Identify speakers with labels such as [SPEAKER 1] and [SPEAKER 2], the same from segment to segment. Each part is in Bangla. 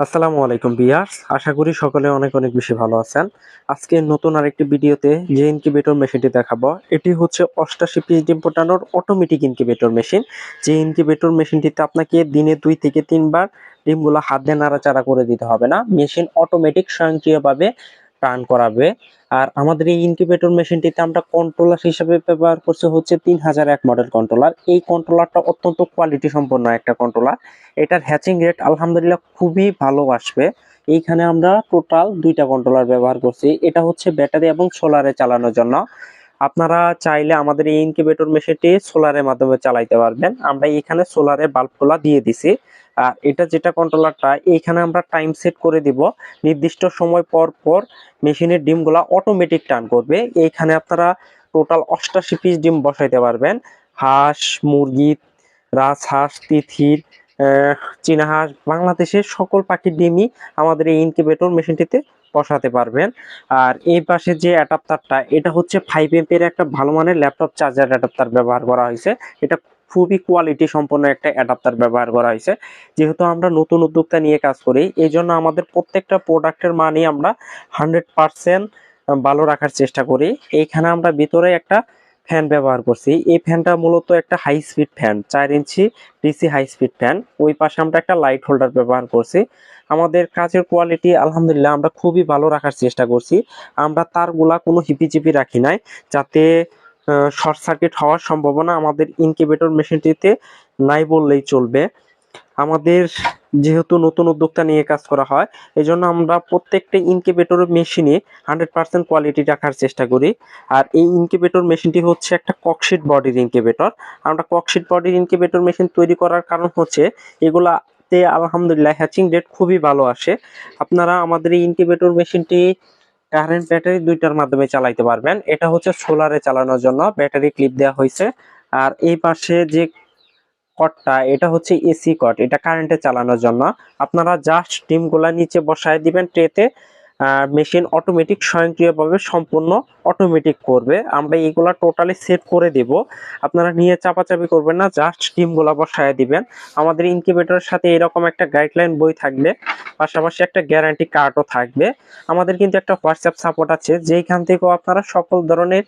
[SPEAKER 1] আসসালামু আলাইকুম বিয়ার্স আশা করি সকলে অনেক অনেক বেশি ভালো আছেন। আজকে নতুন আরেকটি ভিডিওতে যে ইনকিউবেটর মেশিনটি দেখাবো, এটি হচ্ছে অষ্টাশি পিস ডিম ফোটানোর অটোমেটিক ইনকিউবেটর মেশিন যে ইনকিউবেটর মেশিনটিতে আপনাকে দিনে দুই থেকে তিনবার ডিমগুলো হাত দিয়ে নাড়াচাড়া করে দিতে হবে না। মেশিন অটোমেটিক স্বয়ংক্রিয়ভাবে টার্ন করাবে। আর আমাদের এই ইনকিউবেটর মেশিনটিতে আমরা কন্ট্রোলার হিসেবে ব্যবহার করছি হচ্ছে তিন হাজার এক মডেল কন্ট্রোলার এই কন্ট্রোলারটা অত্যন্ত কোয়ালিটি সম্পন্ন একটা কন্ট্রোলার এটার হ্যাচিং রেট আলহামদুলিল্লাহ খুবই ভালো আসবে। এইখানে আমরা টোটাল দুইটা কন্ট্রোলার ব্যবহার করছি। এটা হচ্ছে ব্যাটারি এবং সোলারে চালানোর জন্য। আপনারা চাইলে আমাদের এই ইনকিউবেটর মেশিনটি সোলারের মাধ্যমে চালাইতে পারবেন। আমরা এখানে সোলারে বাল্বগুলা দিয়ে দিছি। আর এটা যেটা কন্ট্রোলারটা এইখানে আমরা টাইম সেট করে দিব। নির্দিষ্ট সময় পর পর মেশিনের ডিমগুলা অটোমেটিক টার্ন করবে। এইখানে আপনারা টোটাল অষ্টাশি পিস ডিম বসাইতে পারবেন। হাঁস, মুরগি রাজহাঁস তিথির চীনা হাঁস, বাংলাদেশের সকল পাখির ডিমই আমাদের এই ইনকিউবেটর মেশিনটিতে বসাতে পারবেন। আর এই পাশে যে অ্যাডাপ্টারটা এটা হচ্ছে ফাইভ এমপের একটা ভালো মানের ল্যাপটপ চার্জার অ্যাডাপ্টার ব্যবহার করা হয়েছে। এটা খুবই কোয়ালিটি সম্পন্ন একটা অ্যাডাপ্টার ব্যবহার করা হয়েছে। যেহেতু আমরা নতুন উদ্যোক্তা নিয়ে কাজ করি এই জন্য আমাদের প্রত্যেকটা প্রোডাক্টের মানই আমরা হান্ড্রেড পার্সেন্ট ভালো রাখার চেষ্টা করি। এইখানে আমরা ভিতরে একটা ফ্যান ব্যবহার করছি। এই ফ্যানটা মূলত একটা হাই স্পিড ফ্যান চার inch DC high speed fan ওই পাশে আমরা একটা লাইট হোল্ডার ব্যবহার করছি। আমাদের কাজের কোয়ালিটি আলহামদুলিল্লাহ আমরা খুবই ভালো রাখার চেষ্টা করছি। আমরা তারগুলা কোনো হিপিচিপি রাখি নাই, যাতে শর্ট সার্কিট হওয়ার সম্ভাবনা আমাদের ইনকিউবেটর মেশিনটিতে নাই বললেই চলবে। আমাদের যেহেতু নতুন উদ্যোক্তা নিয়ে কাজ করা হয় এই জন্য আমরা প্রত্যেকটা ইনকিউবেটর মেশিনে হান্ড্রেড পার্সেন্ট কোয়ালিটি রাখার চেষ্টা করি। আর এই ইনকিউবেটর মেশিনটি হচ্ছে একটা ককশিট বডির ইনকিউবেটর। আমরা ককশিট বডির ইনকিউবেটর মেশিন তৈরি করার কারণ হচ্ছে, এগুলাতে আলহামদুলিল্লাহ হ্যাচিং রেট খুবই ভালো আসে। আপনারা আমাদের এই ইনকিউবেটর মেশিনটি কারেন্ট ব্যাটারি দুইটার মাধ্যমে চালাইতে পারবেন। এটা হচ্ছে সোলারে চালানোর জন্য ব্যাটারি ক্লিপ দেওয়া হয়েছে। আর এই পাশে যে কটটা এটা হচ্ছে এসি কট এটা কারেন্টে চালানোর জন্য। আপনারা জাস্ট ডিমগুলা নিচে বসায় দিবেন ট্রেতে মেশিন অটোমেটিক স্বয়ংক্রিয়ভাবে সম্পূর্ণ অটোমেটিক করবে। আমরা এগুলা টোটালি সেট করে দেব। আপনারা নিয়ে চাপাচাপি করবেন না জাস্ট ডিমগুলা বসায় দিবেন। আমাদের ইনকিউবেটরের সাথে এরকম একটা গাইডলাইন বই থাকবে, পাশাপাশি একটা গ্যারান্টি কার্ডও থাকবে। আমাদের কিন্তু একটা হোয়াটসঅ্যাপ সাপোর্ট আছে, যেইখান থেকেও আপনারা সকল ধরনের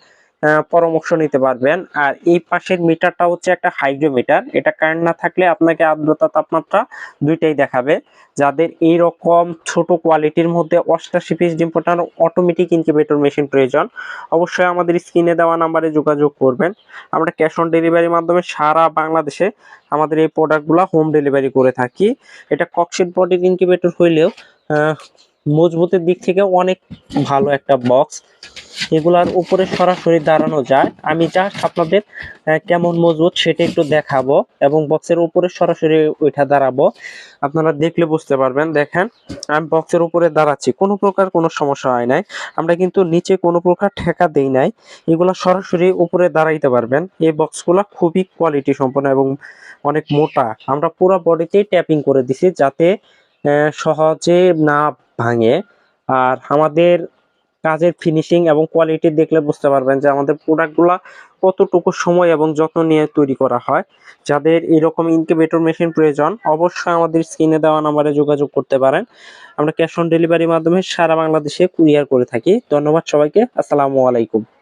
[SPEAKER 1] পরামর্শ নিতে পারবেন। আর এই পাশের মিটারটা হচ্ছে একটা হাইড্রোমিটার এটা কারেন্ট না থাকলে আপনাকে আর্দ্রতা তাপমাত্রা দুইটাই দেখাবে। যাদের এই রকম ছোট কোয়ালিটির মধ্যে অষ্টাশি পিস ডিম অটোমেটিক ইনকিউবেটর মেশিন প্রয়োজন, অবশ্যই আমাদের স্ক্রিনে দেওয়া নাম্বারে যোগাযোগ করবেন। আমরা ক্যাশ অন ডেলিভারির মাধ্যমে সারা বাংলাদেশে আমাদের এই প্রোডাক্টগুলো হোম ডেলিভারি করে থাকি। এটা ককশিট বডির ইনকিউবেটর হইলেও মজবুতের দিক থেকে অনেক ভালো একটা বক্স এগুলার উপরে সরাসরি দাঁড়ানো যায়। আমি জাস্ট আপনাদের কেমন মজবুত সেটা একটু দেখাবো এবং বক্সের উপরে সরাসরি ওইটা দাঁড়াবো। আপনারা দেখলে বুঝতে পারবেন, দেখেন, আমি বক্সের উপরে দাঁড়াচ্ছি। কোনো প্রকার কোনো সমস্যা হয় নাই। আমরা কিন্তু নিচে কোনো প্রকার ঠেকা দেই নাই। এগুলা সরাসরি উপরে দাঁড়াইতে পারবেন। এই বক্সগুলা খুবই কোয়ালিটি সম্পন্ন এবং অনেক মোটা। আমরা পুরো বডিতেই ট্যাপিং করে দিছি যাতে সহজে না ভাঙে। আর আমাদের কাজের ফিনিশিং এবং কোয়ালিটি দেখলে বুঝতে পারবেন যে আমাদের প্রোডাক্টগুলো কতটুকু সময় এবং যত্ন নিয়ে তৈরি করা হয়। যাদের এরকম ইনকিউবেটর মেশিন প্রয়োজন, অবশ্যই আমাদের স্ক্রিনে দেওয়া নাম্বারে যোগাযোগ করতে পারেন। আমরা ক্যাশ অন ডেলিভারির মাধ্যমে সারা বাংলাদেশে কুরিয়ার করে থাকি। ধন্যবাদ সবাইকে। আসসালামু আলাইকুম।